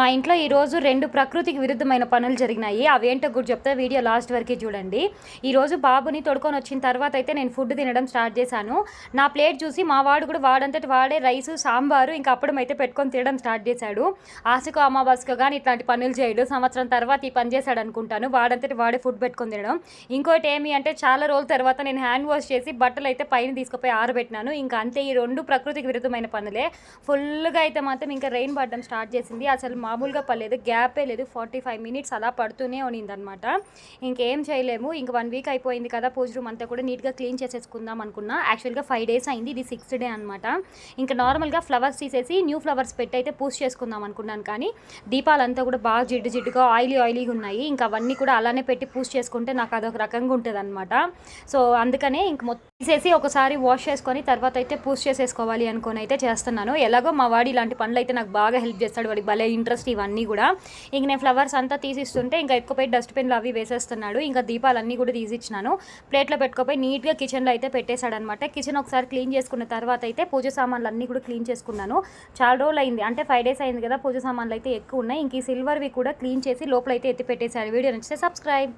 మా ఇంట్లో ఈరోజు రెండు ప్రకృతికి విరుద్ధమైన పనులు జరిగినాయి. అవేంటో కూడా చెప్తే వీడియో లాస్ట్ వరకు చూడండి. ఈరోజు బాబుని తొడుకొని వచ్చిన తర్వాత అయితే నేను ఫుడ్ తినడం స్టార్ట్ చేశాను. నా ప్లేట్ చూసి మా వాడు కూడా వాడంతటి వాడే రైస్ సాంబారు ఇంకా అప్పుడు అయితే పెట్టుకొని తినడం స్టార్ట్ చేశాడు. ఆశకు అమావాస్యకు కానీ ఇట్లాంటి పనులు చేయడు. సంవత్సరం తర్వాత ఈ పని చేశాడు అనుకుంటాను. వాడంతటి వాడే ఫుడ్ పెట్టుకొని తినడం. ఇంకోటి ఏమి అంటే చాలా రోజుల తర్వాత నేను హ్యాండ్ వాష్ చేసి బట్టలు అయితే పైన తీసుకుపోయి ఆరబెట్టినాను. ఇంకా అంతే ఈ రెండు ప్రకృతికి విరుద్ధమైన పనులే. ఫుల్గా అయితే మాత్రం ఇంకా రెయిన్ పడడం స్టార్ట్ చేసింది. అసలు మామూలుగా పర్లేదు గ్యాపే లేదు. ఫార్టీ ఫైవ్ మినిట్స్ అలా పడుతూనే ఉన్నిందనమాట ఇంకేం చేయలేము. ఇంక వన్ వీక్ అయిపోయింది కదా పూజ రూమ్ అంతా కూడా నీట్గా క్లీన్ చేసేసుకుందాం అనుకున్నా. యాక్చువల్గా ఫైవ్ డేస్ అయింది. ఇది సిక్స్త్ డే అనమాట ఇంకా నార్మల్గా ఫ్లవర్స్ తీసేసి న్యూ ఫ్లవర్స్ పెట్టి అయితే పూజ చేసుకుందాం అనుకున్నాను కానీ దీపాలంతా కూడా బాగా జిడ్డు జిడ్డుగా ఆయిలీ ఆయిలీగా ఉన్నాయి. ఇంకా అవన్నీ కూడా అలానే పెట్టి పూజ చేసుకుంటే నాకు అదొక రకంగా ఉంటుంది అనమాట సో అందుకనే ఇంక మొత్తం తీసేసి ఒకసారి వాష్ చేసుకొని తర్వాత అయితే పూజ చేసేసుకోవాలి అనుకొని అయితే చేస్తున్నాను. ఎలాగో మా వాడి ఇలాంటి పనులు అయితే నాకు బాగా హెల్ప్ చేస్తాడు. వాడికి భలే ఇంట్రెస్ట్ ఇవన్నీ కూడా. ఇంక నేను ఫ్లవర్స్ అంతా తీసిస్తుంటే ఇంకా ఎక్కువపోయి డస్ట్బిన్లు అవి వేసేస్తున్నాడు. ఇంకా దీపాలన్నీ కూడా తీసిచ్చినాను. ప్లేట్లో పెట్టుకోపోయి నీట్గా కిచెన్లో అయితే పెట్టేశాడు అనమాట కిచెన్ ఒకసారి క్లీన్ చేసుకున్న తర్వాత అయితే పూజ సామాన్లు అన్నీ కూడా క్లీన్ చేసుకున్నాను. చాలా రోజులు అయింది అంటే ఫైవ్ డేస్ అయింది కదా పూజ సామాన్లు అయితే ఎక్కువ ఉన్నాయి. ఇంక ఈ సిల్వర్వి కూడా క్లీన్ చేసి లోపల అయితే ఎత్తి పెట్టేశారు వీడియో నచ్చితే సబ్స్క్రైబ్.